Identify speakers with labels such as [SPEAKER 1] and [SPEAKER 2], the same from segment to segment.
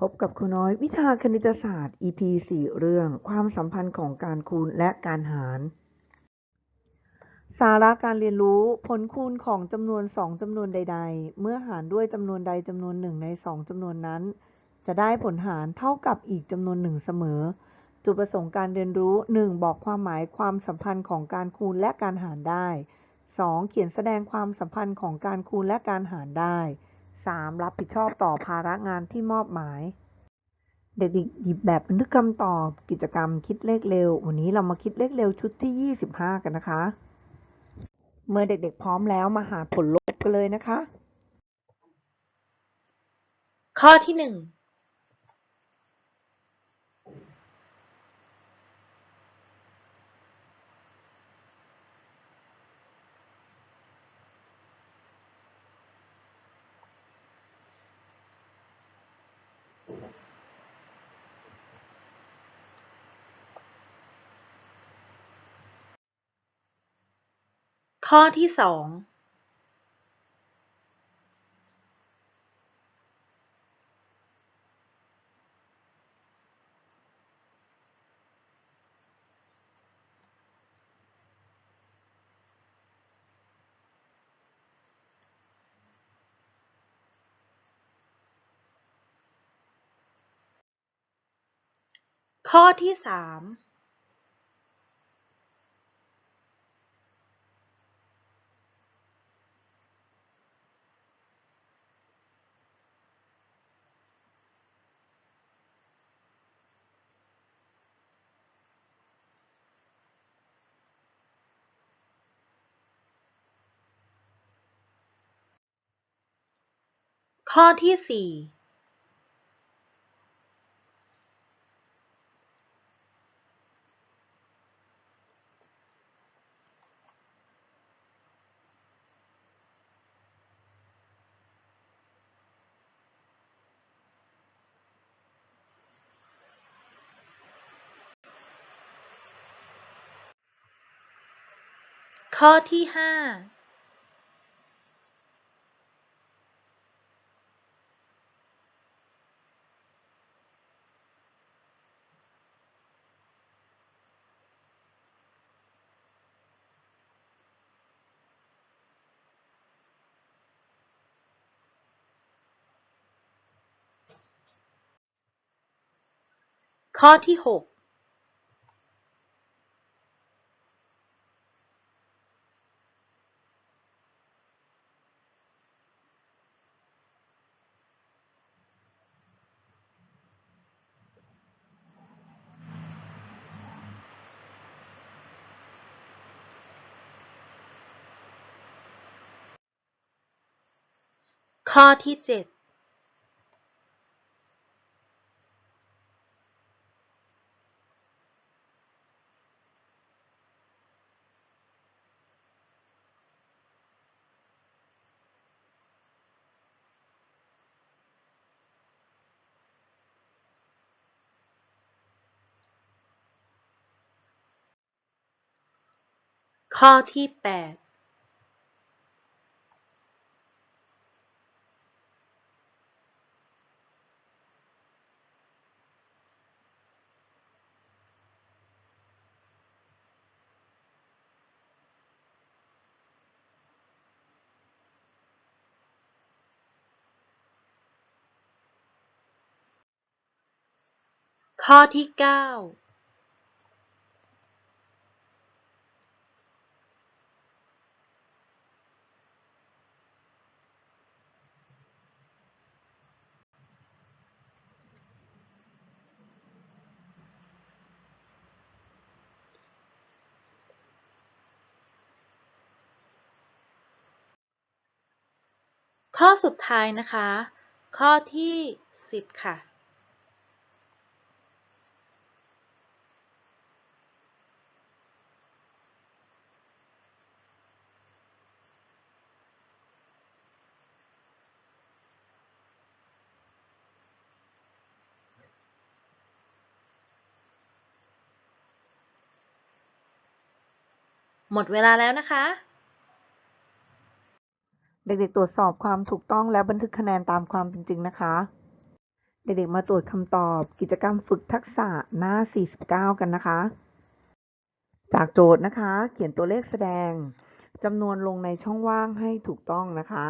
[SPEAKER 1] พบกับครูน้อยวิชาคณิตศาสตร์ EP 4 เรื่องความสัมพันธ์ของการคูณและการหาร สาระการเรียนรู้ผลคูณของจำนวน 2จำนวนใด ๆ เมื่อหารด้วยจำนวนใดจำนวนหนึ่งใน 2จำนวนนั้น จะได้ผลหารเท่ากับอีกจำนวนหนึ่งเสมอ จุดประสงค์การเรียนรู้ 1. บอกความหมายความสัมพันธ์ของการคูณและการหารได้ 2. เขียนแสดงความสัมพันธ์ของการคูณและการหารได้ 3. รับผิดชอบต่อภาระงานที่มอบหมาย เด็กหยิบแบบบันทึกคำตอบกิจกรรมคิดเลขเร็ว วันนี้เรามาคิดเลขเร็วชุดที่ 25 กันนะคะ เมื่อเด็กๆพร้อมแล้วมาหาผลลบกันเลยนะคะ
[SPEAKER 2] ข้อที่ 1 ข้อที่สองข้อที่สาม ข้อที่สี่ข้อที่ห้า ข้อที่หกข้อที่เจ็ด ข้อที่แปดข้อที่เก้า ข้อสุดท้ายนะคะ ข้อที่สิบค่ะ หมดเวลาแล้วนะคะ
[SPEAKER 1] เด็กๆ ตรวจสอบความถูกต้องและบันทึกคะแนนตามความเป็นจริงนะคะ เด็กๆ มาตรวจคำตอบกิจกรรมฝึกทักษะหน้า 49 กันนะคะ จากโจทย์นะคะ เขียนตัวเลขแสดงจำนวนลงในช่องว่างให้ถูกต้องนะคะ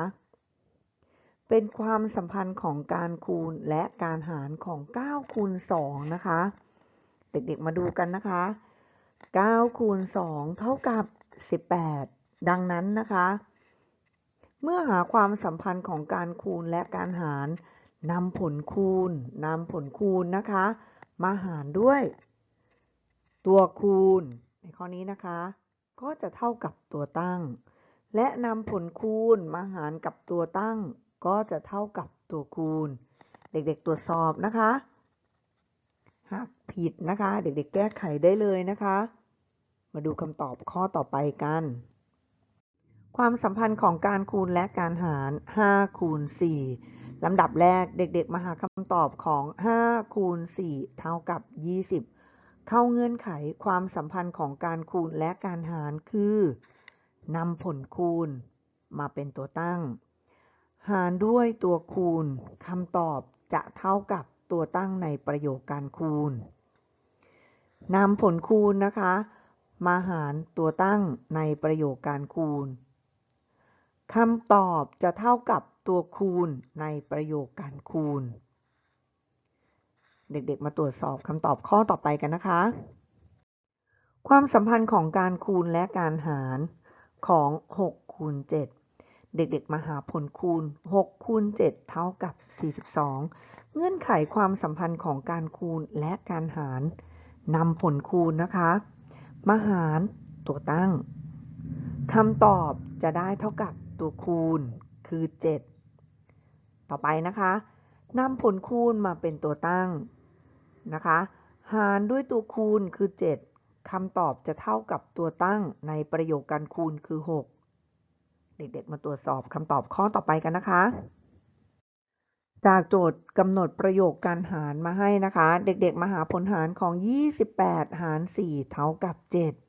[SPEAKER 1] เป็นความสัมพันธ์ของการคูณและการหารของ 9 คูณ 2 นะคะ เด็กๆ มาดูกันนะคะ 9 คูณ 2 เท่ากับ 18 ดังนั้นนะคะ เมื่อหาความสัมพันธ์ของการคูณและการหารนำผลคูณนำผลคูณนะคะ มาหารด้วย ตัวคูณ ในข้อนี้นะคะ ก็จะเท่ากับตัวตั้ง และนำผลคูณมาหารกับตัวตั้ง ก็จะเท่ากับตัวคูณ เด็กๆตรวจสอบนะคะ หากผิดนะคะ เด็กๆแก้ไขได้เลยนะคะ มาดูคำตอบข้อต่อไปกัน ความสัมพันธ์ของการคูณและการหาร 5 คูณ 4 ลำดับแรกเด็กๆ มาหาคำตอบของ 5 คูณ 4 เท่ากับ 20 เข้าเงื่อนไขความสัมพันธ์ของการคูณและการหารคือนำผลคูณมาเป็นตัวตั้ง หารด้วยตัวคูณคำตอบจะเท่ากับตัวตั้งในประโยคการคูณนำผลคูณนะคะ มาหารตัวตั้งในประโยคการคูณ คำตอบจะเท่ากับตัวคูณในประโยคการคูณ เด็กๆ มาตรวจสอบคำตอบข้อต่อไปกันนะคะ ความสัมพันธ์ของการคูณและการหารของ6คูณ7เด็กๆ มาหาผลคูณ6คูณ7เท่ากับ 42 เงื่อนไขความสัมพันธ์ของการคูณและการหารนำผลคูณนะคะ มาหารตัวตั้งคำตอบจะได้เท่ากับ ตัวคูณคือ 7 ต่อไปนะคะนำผลคูณมาเป็นตัวตั้งนะคะ หารด้วยตัวคูณคือ 7คำตอบจะเท่ากับตัวตั้งในประโยคการคูณคือ 6 เด็กๆ มาตรวจสอบคำตอบข้อต่อไปกันนะคะ จากโจทย์กำหนดประโยคการหารมาให้นะคะ เด็กๆ มาหาผลหารของ 28 หาร 4 เท่ากับ 7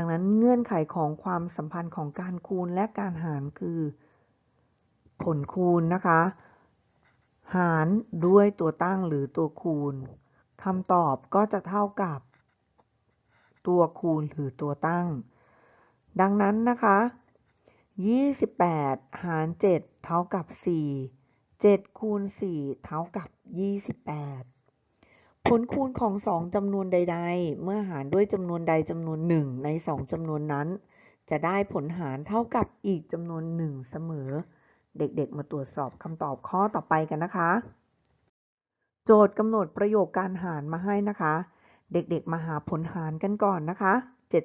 [SPEAKER 1] ดังนั้นเงื่อนไขของความสัมพันธ์ของการคูณและการหารคือ ผลคูณนะคะ หารด้วยตัวตั้งหรือตัวคูณคำตอบก็จะเท่ากับ ตัวคูณหรือตัวตั้ง ดังนั้นนะคะ28 หาร 7 เท่ากับ 4 7คูณ4เท่ากับ 28 ผลคูณของ2จำนวนใด ๆ เมื่อหารด้วยจำนวนใดจำนวนหนึ่งใน2จำนวนนั้น จะได้ผลหารเท่ากับอีกจำนวนหนึ่งเสมอ เด็กๆ มาตรวจสอบคำตอบข้อต่อไปกันนะคะ โจทย์กำหนดประโยคการหารมาให้นะคะ เด็กๆ มาหาผลหารกันก่อนนะคะ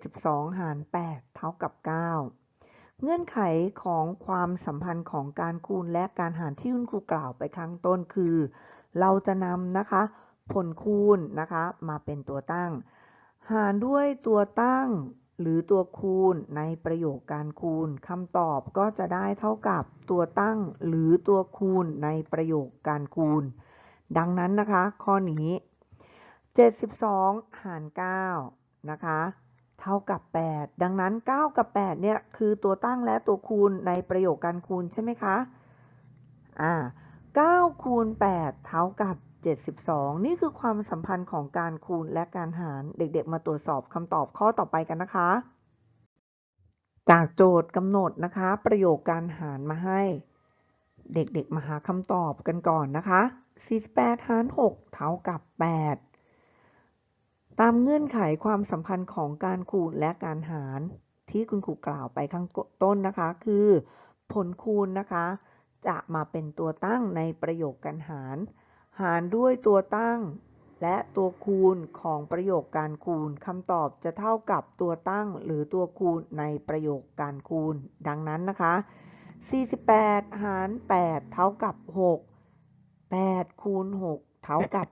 [SPEAKER 1] 72 หาร 8 เท่ากับ 9 เงื่อนไขของความสัมพันธ์ของการคูณและการหารที่คุณครูกล่าวไปข้างต้นคือ เราจะนำนะคะ ผลคูณนะคะ มาเป็นตัวตั้ง หารด้วยตัวตั้งหรือตัวคูณในประโยคการคูณคำตอบก็จะได้เท่ากับตัวตั้งหรือตัวคูณในประโยคการคูณ ดังนั้นนะคะ ข้อนี้ 72 หาร 9 นะคะ เท่ากับ 8 ดังนั้น 9 กับ 8 เนี่ย คือตัวตั้งและตัวคูณในประโยคการคูณใช่ไหมคะ อ่า 9 คูณ 8 เท่ากับ 72 นี่คือความสัมพันธ์ของการคูณและการหาร เด็กๆ มาตรวจสอบคำตอบข้อต่อไปกันนะคะ จากโจทย์กำหนดนะคะ ประโยคการหารมาให้ เด็กๆ มาหาคำตอบกันก่อนนะคะ 48 หาร 6 เท่ากับ 8 ตามเงื่อนไขความสัมพันธ์ของการคูณและการหาร ที่คุณครูกล่าวไปข้างต้นนะคะ คือ ผลคูณนะคะ จะมาเป็นตัวตั้งในประโยคการหาร หารด้วยตัวตั้ง และตัวคูณของประโยคการคูณคำตอบจะเท่ากับตัวตั้งหรือตัวคูณในประโยคการคูณ ดังนั้นนะคะ 48 หาร 8 เท่ากับ 6 8 คูณ 6 เท่ากับ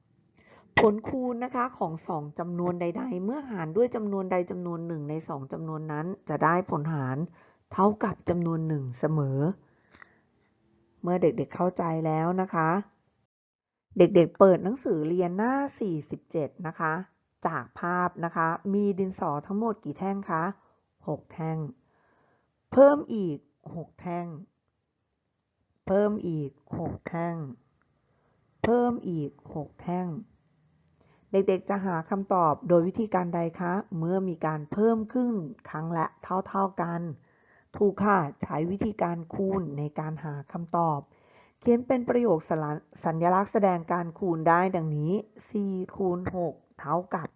[SPEAKER 1] 48 ผลคูณนะคะของ 2จำนวนใด ๆ เมื่อหารด้วยจำนวนใดจำนวนหนึ่งใน 2จำนวนนั้น จะได้ผลหารเท่ากับจำนวนหนึ่งเสมอ เมื่อเด็กๆเข้าใจแล้วนะคะ เด็กๆเปิดหนังสือเรียนหน้า 47 นะคะ จากภาพนะคะ มีดินสอทั้งหมดกี่แท่งคะ 6 แท่ง เพิ่มอีก 6 แท่ง เพิ่มอีก 6 แท่ง เพิ่มอีก 6 แท่งเด็กๆ จะหาคำตอบโดยวิธีการใดคะ เมื่อมีการเพิ่มขึ้นครั้งละเท่าๆกัน ถูกค่ะ ใช้วิธีการคูณในการหาคำตอบ เขียนเป็นประโยคสลัสัญลักษณ์แสดงการคูณได้ดังนี้ 4 คูณ 6 เท่ากับ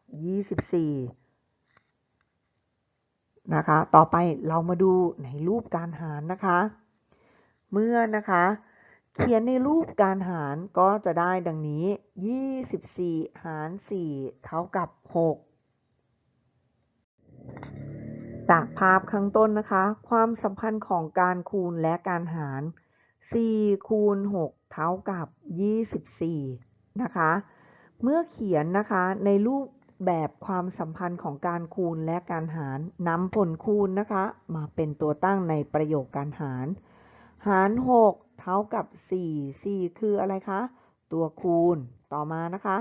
[SPEAKER 1] 24 นะคะ ต่อไปเรามาดูในรูปการหารนะคะ เมื่อนะคะ เขียนในรูปการหารก็จะได้ดังนี้ 24 หาร 4 เท่ากับ 6 จากภาพข้างต้นนะคะ ความสัมพันธ์ของการคูณและการหาร 4 คูณ 6 เท่ากับ 24 นะคะ เมื่อเขียนนะคะในรูปแบบความสัมพันธ์ของการคูณและการหารนำผลคูณนะคะ มาเป็นตัวตั้งในประโยคการหาร หาร 6 เท่ากับ 4 4 คืออะไรคะ ตัวคูณ ต่อมานะคะ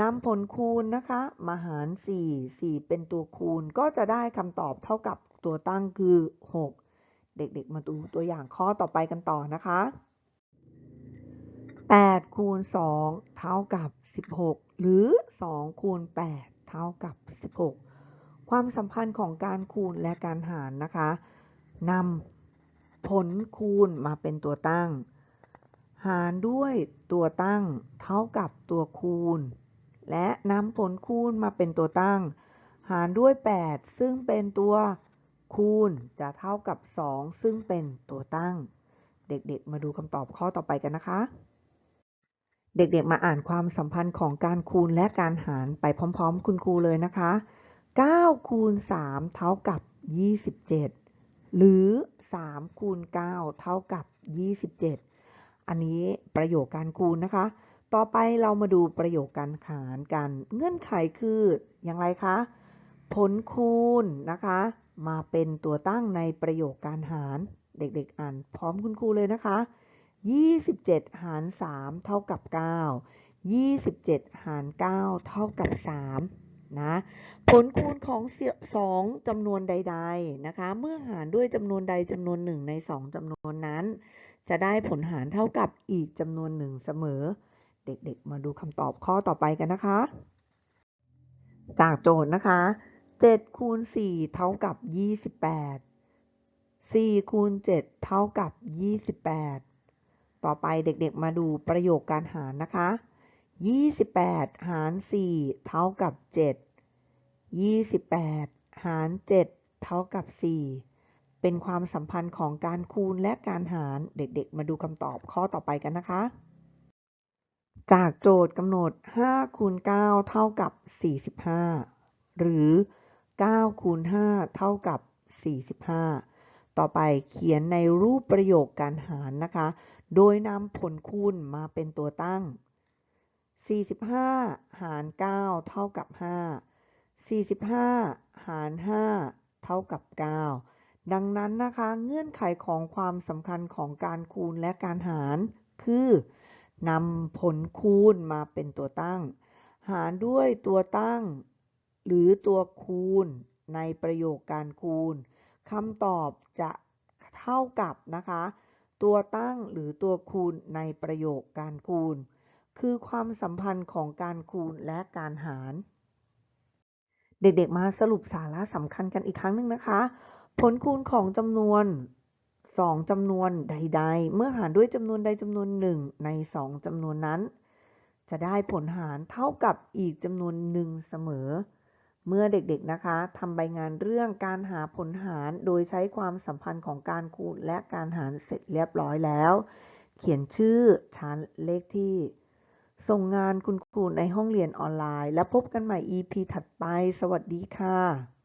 [SPEAKER 1] นำผลคูณนะคะมาหาร 4 4 เป็นตัวคูณก็จะได้คำตอบเท่ากับตัวตั้งคือ 6 เด็กๆ มาดูตัวอย่างข้อต่อไปกันต่อนะคะ8คูณ2เท่ากับ 16 หรือ2คูณ8เท่ากับ 16 ความสัมพันธ์ของการคูณและการหารนะคะนำผลคูณมาเป็นตัวตั้ง หารด้วยตัวตั้งเท่ากับตัวคูณ และนำผลคูณมาเป็นตัวตั้ง หารด้วย 8 ซึ่งเป็นตัวคูณจะเท่ากับ 2 ซึ่งเป็นตัวตั้ง เด็กๆ มาดูคำตอบข้อต่อไปกันนะคะ เด็กๆ มาอ่านความสัมพันธ์ของการคูณและการหารไปพร้อมๆ คุณครูเลยนะคะ 9 คูณ 3 เท่ากับ 27 หรือ 3 คูณ 9 เท่ากับ 27 อันนี้ประโยคการคูณนะคะ ต่อไปเรามาดูประโยคการหารกัน เงื่อนไขคืออย่างไรคะ ผลคูณนะคะ มาเป็นตัวตั้งในประโยคการหาร เด็กๆ อ่านพร้อมคุณครูเลยนะคะ 27 หาร 3 เท่ากับ 9 27 หาร 9 เท่ากับ 3 นะ ผลคูณของสองจำนวนใด ๆ นะคะ เมื่อหารด้วยจำนวนใดจำนวนหนึ่งใน 2จำนวนนั้น จะได้ผลหารเท่ากับอีกจำนวนหนึ่งเสมอ เด็กๆ มาดูคำตอบข้อต่อไปกันนะคะ จากโจทย์นะคะ7คูณ4เท่ากับ 28 4คูณ7เท่ากับ 28 ต่อไปเด็กๆ มาดูประโยคการหารนะคะ 28 หาร 4 เท่ากับ 7 28 หาร 7 เท่ากับ 4 เป็นความสัมพันธ์ของการคูณและการหาร เด็กๆ มาดูคำตอบข้อต่อไปกันนะคะ จากโจทย์กำหนด 5 คูณ 9 เท่ากับ 45 หรือ 9 คูณ 5 เท่ากับ 45 ต่อไปเขียนในรูปประโยคการหารนะคะ โดยนำผลคูณมาเป็นตัวตั้ง 45 หาร 9 เท่ากับ 5 45 หาร 5 เท่ากับ 9 ดังนั้นนะคะเงื่อนไขของความสำคัญของการคูณและการหาร คือนำผลคูณมาเป็นตัวตั้ง หารด้วยตัวตั้ง หรือตัวคูณในประโยคการคูณคำตอบจะเท่ากับนะคะ ตัวตั้งหรือตัวคูณในประโยคการคูณ คือความสัมพันธ์ของการคูณและการหาร เด็กๆมาสรุปสาระสำคัญกันอีกครั้งหนึ่งนะคะ ผลคูณของจำนวน 2จำนวนใด ๆ เมื่อหารด้วยจำนวนใดจำนวนหนึ่งใน 2จำนวนนั้น จะได้ผลหารเท่ากับอีกจำนวนหนึ่งเสมอ เมื่อเด็กๆนะคะทำใบงานเรื่องการหาผลหารโดยใช้ความสัมพันธ์ของการคูณและการหารเสร็จเรียบร้อยแล้ว เขียนชื่อชั้นเลขที่ ส่งงานคุณครูในห้องเรียนออนไลน์ แล้วพบกันใหม่ EP ถัดไป สวัสดีค่ะ